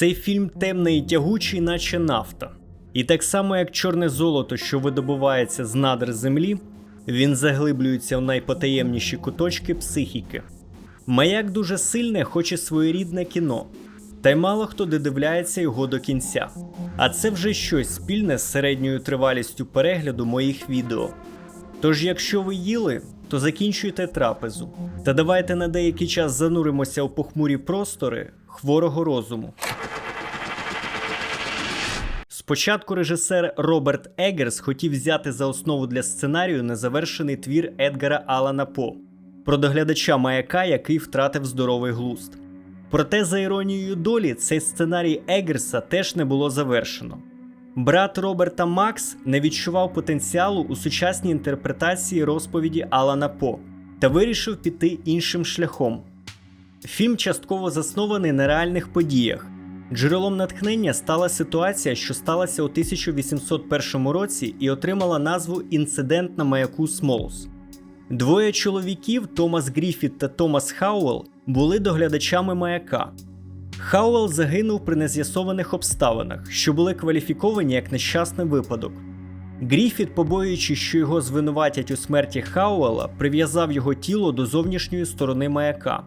Цей фільм темний і тягучий, наче нафта. І так само, як чорне золото, що видобувається з надр землі, він заглиблюється в найпотаємніші куточки психіки. Маяк дуже сильне, хоч і своєрідне кіно, та й мало хто додивляється його до кінця. А це вже щось спільне з середньою тривалістю перегляду моїх відео. Тож, якщо ви їли, то закінчуйте трапезу. Та давайте на деякий час зануримося у похмурі простори хворого розуму. Спочатку режисер Роберт Еггерс хотів взяти за основу для сценарію незавершений твір Едгара Алана По про доглядача маяка, який втратив здоровий глузд. Проте, за іронією долі, цей сценарій Еггерса теж не було завершено. Брат Роберта Макс не відчував потенціалу у сучасній інтерпретації розповіді Алана По та вирішив піти іншим шляхом. Фільм частково заснований на реальних подіях. Джерелом натхнення стала ситуація, що сталася у 1801 році і отримала назву Інцидент на маяку Смолс. Двоє чоловіків, Томас Гріфіт та Томас Хауелл, були доглядачами маяка. Хауелл загинув при нез'ясованих обставинах, що були кваліфіковані як нещасний випадок. Гріфіт, побоюючись, що його звинуватять у смерті Хауелла, прив'язав його тіло до зовнішньої сторони маяка.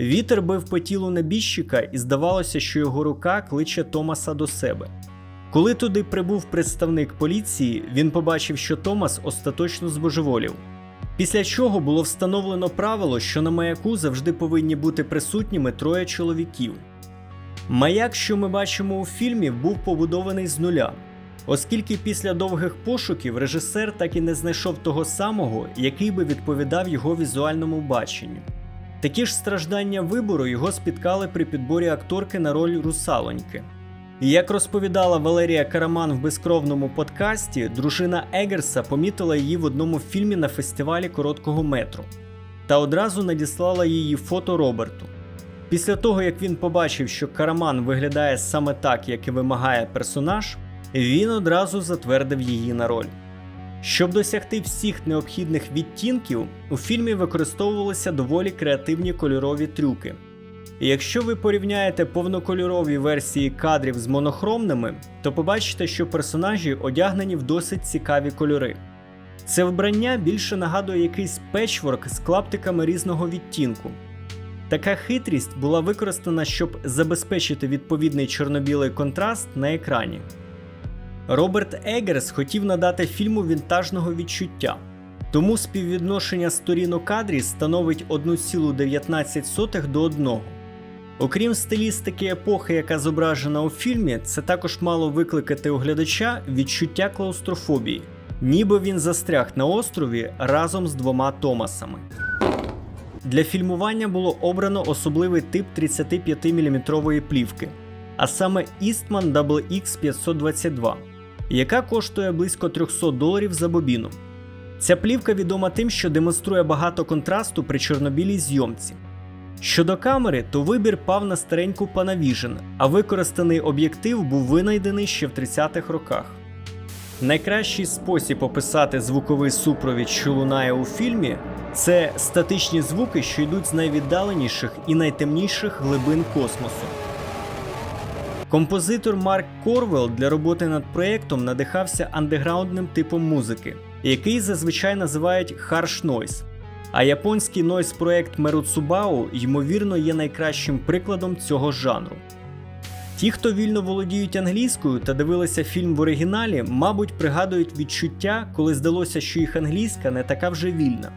Вітер бив по тілу небіжчика, і здавалося, що його рука кличе Томаса до себе. Коли туди прибув представник поліції, він побачив, що Томас остаточно збожеволів. Після чого було встановлено правило, що на маяку завжди повинні бути присутніми троє чоловіків. Маяк, що ми бачимо у фільмі, був побудований з нуля, оскільки після довгих пошуків режисер так і не знайшов того самого, який би відповідав його візуальному баченню. Такі ж страждання вибору його спіткали при підборі акторки на роль русалоньки. І як розповідала Валерія Караман в безкровному подкасті, дружина Егерса помітила її в одному фільмі на фестивалі короткого метру та одразу надіслала її фото Роберту. Після того, як він побачив, що Караман виглядає саме так, як і вимагає персонаж, він одразу затвердив її на роль. Щоб досягти всіх необхідних відтінків, у фільмі використовувалися доволі креативні кольорові трюки. І якщо ви порівняєте повнокольорові версії кадрів з монохромними, то побачите, що персонажі одягнені в досить цікаві кольори. Це вбрання більше нагадує якийсь печворк з клаптиками різного відтінку. Така хитрість була використана, щоб забезпечити відповідний чорно-білий контраст на екрані. Роберт Егерс хотів надати фільму вінтажного відчуття, тому співвідношення сторін у кадрі становить 1,19 до 1. Окрім стилістики епохи, яка зображена у фільмі, це також мало викликати у глядача відчуття клаустрофобії, ніби він застряг на острові разом з двома Томасами. Для фільмування було обрано особливий тип 35-мм плівки, а саме Eastman WX 522, яка коштує близько 300 доларів за бобіну. Ця плівка відома тим, що демонструє багато контрасту при чорнобілій зйомці. Щодо камери, то вибір пав на стареньку Panavision, а використаний об'єктив був винайдений ще в 30-х роках. Найкращий спосіб описати звуковий супровід, що лунає у фільмі, це статичні звуки, що йдуть з найвіддаленіших і найтемніших глибин космосу. Композитор Марк Корвелл для роботи над проєктом надихався андеграундним типом музики, який зазвичай називають harsh noise, а японський нойз проект Меруцубао, ймовірно, є найкращим прикладом цього жанру. Ті, хто вільно володіють англійською та дивилися фільм в оригіналі, мабуть, пригадують відчуття, коли здалося, що їх англійська не така вже вільна.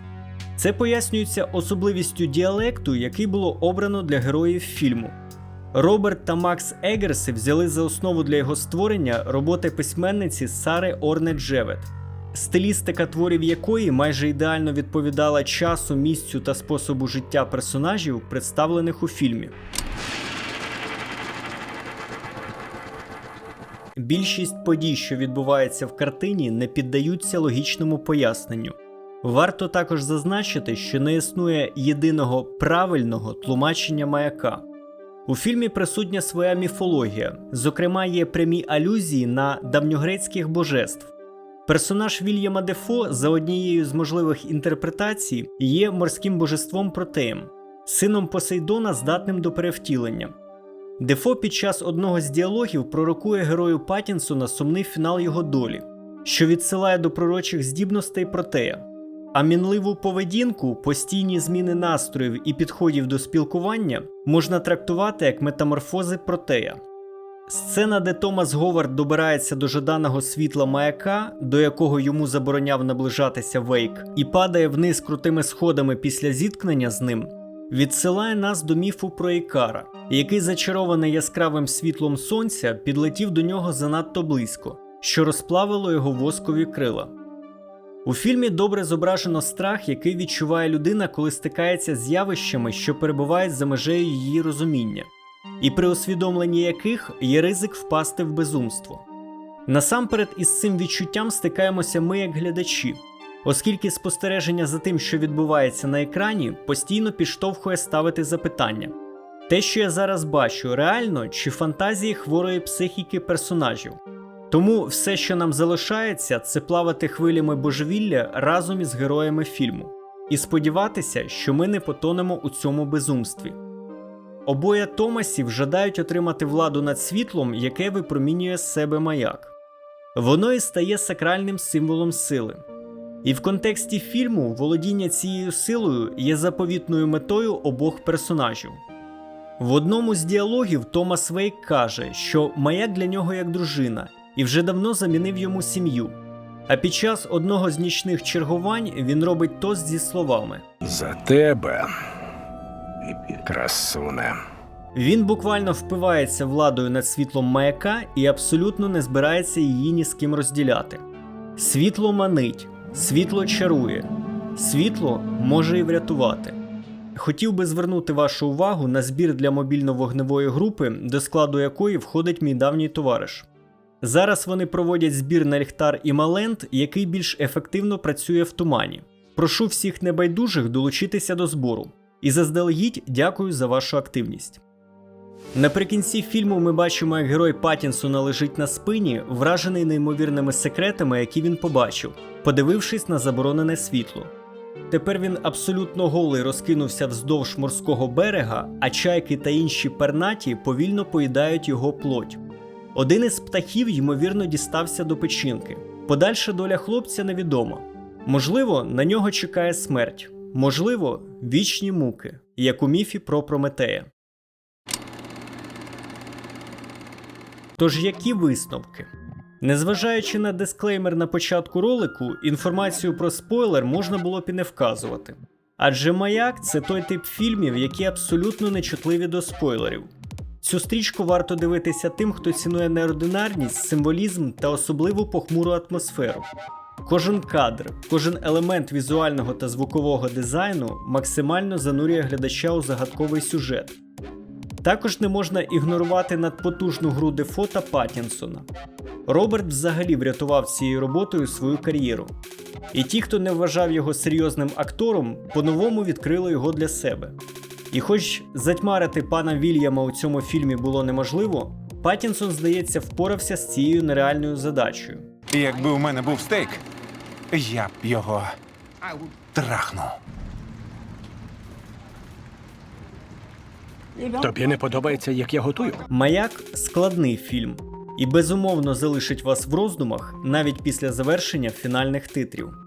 Це пояснюється особливістю діалекту, який було обрано для героїв фільму. Роберт та Макс Егерси взяли за основу для його створення роботи письменниці Сари Орне Джевет, стилістика творів якої майже ідеально відповідала часу, місцю та способу життя персонажів, представлених у фільмі. Більшість подій, що відбуваються в картині, не піддаються логічному поясненню. Варто також зазначити, що не існує єдиного правильного тлумачення маяка. У фільмі присутня своя міфологія, зокрема, є прямі алюзії на давньогрецьких божеств. Персонаж Вільяма Дефо за однією з можливих інтерпретацій є морським божеством Протеєм, сином Посейдона, здатним до перевтілення. Дефо під час одного з діалогів пророкує герою Паттінсона сумний фінал його долі, що відсилає до пророчих здібностей Протея. А мінливу поведінку, постійні зміни настроїв і підходів до спілкування можна трактувати як метаморфози Протея. Сцена, де Томас Говард добирається до жаданого світла маяка, до якого йому забороняв наближатися Вейк, і падає вниз крутими сходами після зіткнення з ним, відсилає нас до міфу про Ікара, який, зачарований яскравим світлом сонця, підлетів до нього занадто близько, що розплавило його воскові крила. У фільмі добре зображено страх, який відчуває людина, коли стикається з явищами, що перебувають за межею її розуміння, і при усвідомленні яких є ризик впасти в безумство. Насамперед із цим відчуттям стикаємося ми як глядачі, оскільки спостереження за тим, що відбувається на екрані, постійно підштовхує ставити запитання: те, що я зараз бачу, реально чи фантазії хворої психіки персонажів. Тому все, що нам залишається, це плавати хвилями божевілля разом із героями фільму, і сподіватися, що ми не потонемо у цьому безумстві. Обоє Томасів жадають отримати владу над світлом, яке випромінює з себе маяк. Воно і стає сакральним символом сили. І в контексті фільму володіння цією силою є заповітною метою обох персонажів. В одному з діалогів Томас Вейк каже, що маяк для нього як дружина, і вже давно замінив йому сім'ю. А під час одного з нічних чергувань він робить тост зі словами: За тебе, красуне. Він буквально впивається владою над світлом маяка і абсолютно не збирається її ні з ким розділяти. Світло манить, світло чарує, світло може і врятувати. Хотів би звернути вашу увагу на збір для мобільно-вогневої групи, до складу якої входить мій давній товариш. Зараз вони проводять збір на ліхтар Імалент, який більш ефективно працює в тумані. Прошу всіх небайдужих долучитися до збору. І заздалегідь дякую за вашу активність. Наприкінці фільму ми бачимо, як герой Паттінсона лежить на спині, вражений неймовірними секретами, які він побачив, подивившись на заборонене світло. Тепер він абсолютно голий розкинувся вздовж морського берега, а чайки та інші пернаті повільно поїдають його плоть. Один із птахів, ймовірно, дістався до печінки. Подальша доля хлопця невідома. Можливо, на нього чекає смерть, можливо, вічні муки, як у міфі про Прометея. Тож які висновки? Незважаючи на дисклеймер на початку ролику, інформацію про спойлер можна було б і не вказувати. Адже маяк це той тип фільмів, які абсолютно нечутливі до спойлерів. Цю стрічку варто дивитися тим, хто цінує неординарність, символізм та особливу похмуру атмосферу. Кожен кадр, кожен елемент візуального та звукового дизайну максимально занурює глядача у загадковий сюжет. Також не можна ігнорувати надпотужну гру Дефо та Паттінсона. Роберт взагалі врятував цією роботою свою кар'єру. І ті, хто не вважав його серйозним актором, по-новому відкрили його для себе. І хоч затьмарити пана Вільяма у цьому фільмі було неможливо, Паттінсон, здається, впорався з цією нереальною задачею. Якби у мене був стейк, я б його трахнув. Тобі не подобається, як я готую? Маяк складний фільм і безумовно залишить вас в роздумах навіть після завершення фінальних титрів.